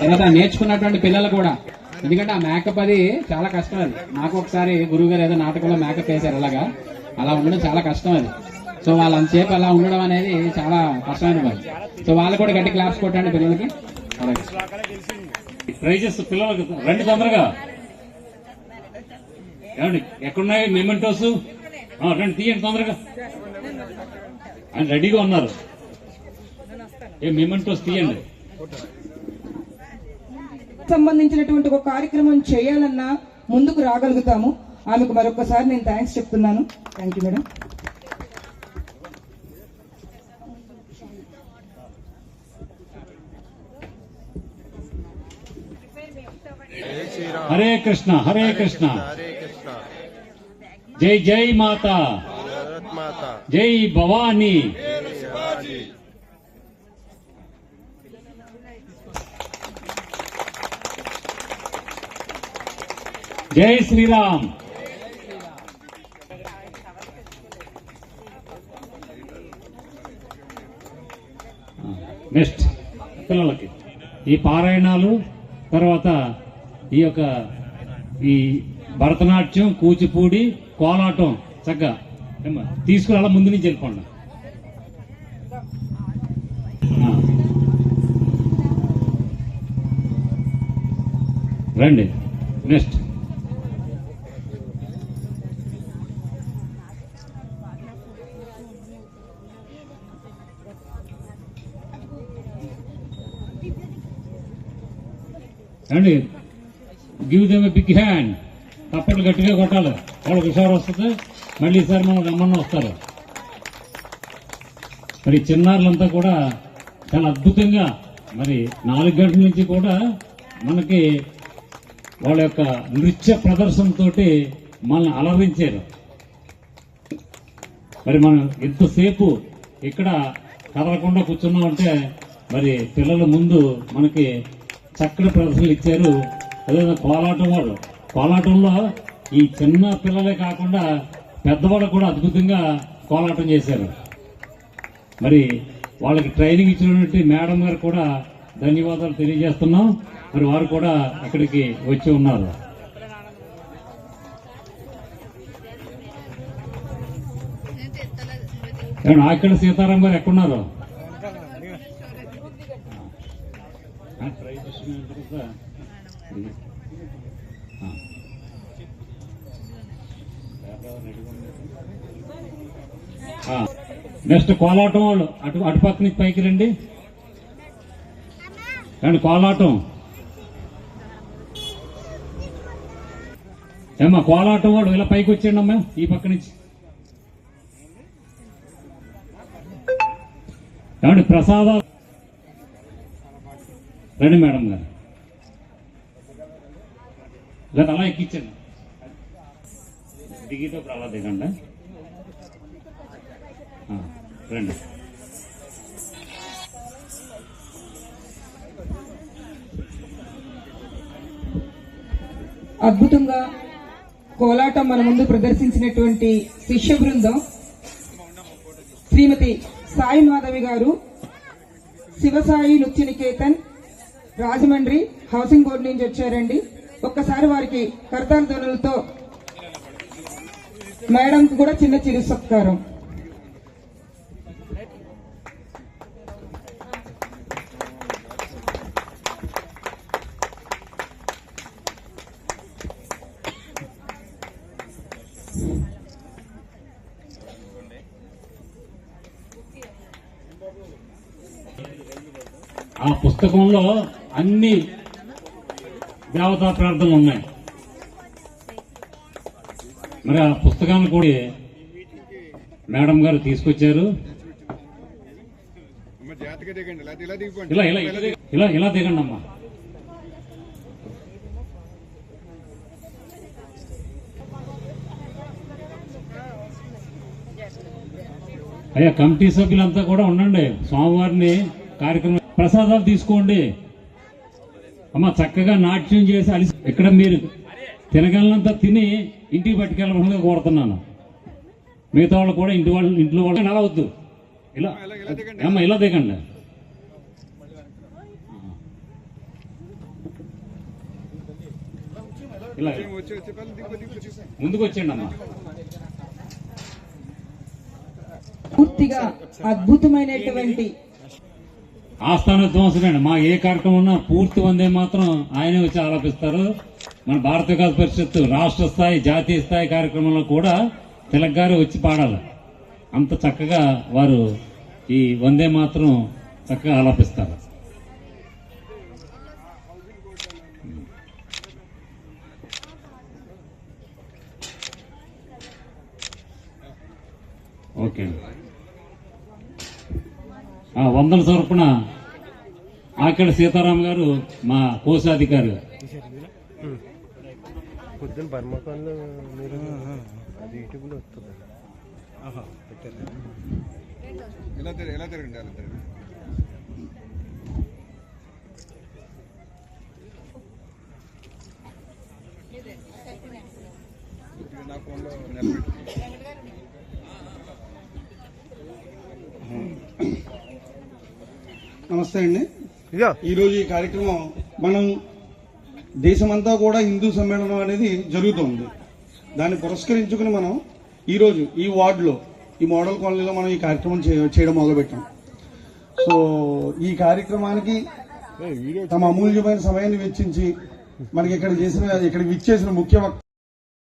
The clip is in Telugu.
తర్వాత నేర్చుకున్నటువంటి పిల్లలు కూడా. ఎందుకంటే ఆ మేకప్ అది చాలా కష్టం అది. నాకు ఒకసారి గురువు గారు ఏదో నాటకంలో మేకప్ వేశారు అలాగా. అలా ఉండడం చాలా కష్టం అది. సో వాళ్ళు అంతసేపు అలా ఉండడం అనేది చాలా కష్టమైన పని. సో వాళ్ళు కూడా గట్టి క్లాప్స్ కొట్టండి పిల్లలకి. అలాగే. ప్రైజెస్ పిల్లలకు రండి తొందరగా. ఏమండి ఎక్కడున్నాయి మెమెంటోస్? రండి తీయండి తొందరగా. ఆయన రెడీగా ఉన్నారు. ఏ మెమెంటోస్ తీయండి. సంబంధించినటువంటి ఒక కార్యక్రమం చేయాలన్నా ముందుకు రాగలుగుతాము. ఆమెకు మరొకసారి నేను థ్యాంక్స్ చెప్తున్నాను. Thank you madam Hare Krishna Hare Krishna Hare Krishna. జై జై మాత. భారత్ మాత. జై భవానీ. జై శ్రీరామ్. నెక్స్ట్ పిల్లలకి. ఈ పారాయణాలు తర్వాత ఈ యొక్క ఈ భరతనాట్యం కూచిపూడి కోలాటం చక్కగా ఏమ్మా, తీసుకుని అలా ముందు నుంచి వెళ్ళిపోండి. రండి. నెక్స్ట్ రండి గివ్ దెమ్ బిగ్ హ్యాండ్ తప్పట్లు గట్టిగా కొట్టాలి. వాళ్ళకి హుషారు వస్తుంది. మళ్ళీ ఈసారి మనం రమ్మన్న వస్తారు. మరి చిన్నారులంతా కూడా చాలా అద్భుతంగా మరి నాలుగు గంటల నుంచి కూడా మనకి వాళ్ళ యొక్క నృత్య ప్రదర్శనతో మనల్ని అలరించారు. మరి మనం ఎంతసేపు ఇక్కడ కదలకుండా కూర్చున్నామంటే మరి పిల్లల ముందు మనకి చక్కని ప్రదర్శనలు ఇచ్చారు. అదేవిధంగా కోలాటం వాళ్ళు కోలాటంలో ఈ చిన్న పిల్లలే కాకుండా పెద్దవాళ్ళు కూడా అద్భుతంగా కోలాటం చేశారు. మరి వాళ్ళకి ట్రైనింగ్ ఇచ్చినటువంటి మేడం గారు కూడా ధన్యవాదాలు తెలియజేస్తున్నాం. మరి వారు కూడా ఇక్కడికి వచ్చి ఉన్నారు. అక్కడ సీతారాం గారు ఎక్కడున్నారు ఆ, ట్రై చేసుకున్న తర్వాత ఇది. ఆ. ఆ. నెక్స్ట్ కోలాటం వాళ్ళు. అటు అటుపక్క నుంచి పైకి రండి. రండి కోలాటం ఏమ్మా కోలాటం వాడు ఇలా పైకి వచ్చేయండి అమ్మా ఈ పక్క నుంచి. ఏమండి ప్రసాదాలు రండి మేడం గారు. లేదా అలా ఎక్కించండి. దిగిటప్పుడు అలా దిగండి. రండి. అద్భుతంగా కోలాటం మన ముందు ప్రదర్శించినటువంటి శిష్య బృందం శ్రీమతి సాయి మాధవి గారు శివసాయి నృత్య నికేతన్ రాజమండ్రి హౌసింగ్ బోర్డు నుంచి వచ్చారండి. ఒక్కసారి వారికి కర్తాల ధ్వనులతో మేడంకు కూడా చిన్న చిరు సత్కారం. ఆ పుస్తకంలో అన్ని దేవతా ప్రార్థనలు ఉన్నాయి. మరి ఆ పుస్తకాన్ని కూడా మేడం గారు తీసుకొచ్చారు. ఇలా ఇలా ఇలా ఇలా ఇలా ఇలా దిగండి అమ్మా. అయ్యా కమిటీ సభ్యులంతా కూడా ఉండండి. స్వామివారిని కార్యక్రమం ప్రసాదాలు తీసుకోండి. అమ్మ చక్కగా నాట్యం చేసి అలిసి ఇక్కడ మీరు తినగలనంతా తిని ఇంటికి పట్టుకెళ్ళకుండా కోరుతున్నాను మిగతా వాళ్ళు కూడా ఇంటి వాళ్ళు ఇంట్లో వాళ్ళు అలా వద్దు. ఇలా అమ్మ ఇలా దిగండి. ఇలా. ముందుకు వచ్చేయండి అమ్మా. పూర్తిగా అద్భుతమైనటువంటి ఆస్థాన ధ్వంసనండి మా ఏ కార్యక్రమం ఉన్నా పూర్తి వందే మాత్రం ఆయనే వచ్చి ఆలోపిస్తారు. మన భారత వికాస్ పరిషత్ రాష్ట్ర స్థాయి జాతీయ స్థాయి కార్యక్రమంలో కూడా తిలక్ గారు వచ్చి పాడాలి. అంత చక్కగా వారు ఈ వందే మాత్రం చక్కగా ఆలాపిస్తారు. ఓకే. అండి వందల సమర్పణ ఆకలి సీతారాం గారు మా కోశాధికారి. పొద్దున్న బర్మకాల్లో మీరు నమస్తే అండి. ఇదో ఈరోజు ఈ కార్యక్రమం మనం దేశమంతా కూడా హిందూ సమ్మేళనం అనేది జరుగుతోంది. దాన్ని పురస్కరించుకుని మనం ఈరోజు ఈ వార్డులో ఈ మోడల్ కాలనీలో మనం ఈ కార్యక్రమం చేయడం మొదలుపెట్టాం. సో ఈ కార్యక్రమానికి తమ అమూల్యమైన సమయాన్ని వెచ్చించి మనకి ఇక్కడ చేసిన ఇక్కడ విచ్చేసిన ముఖ్య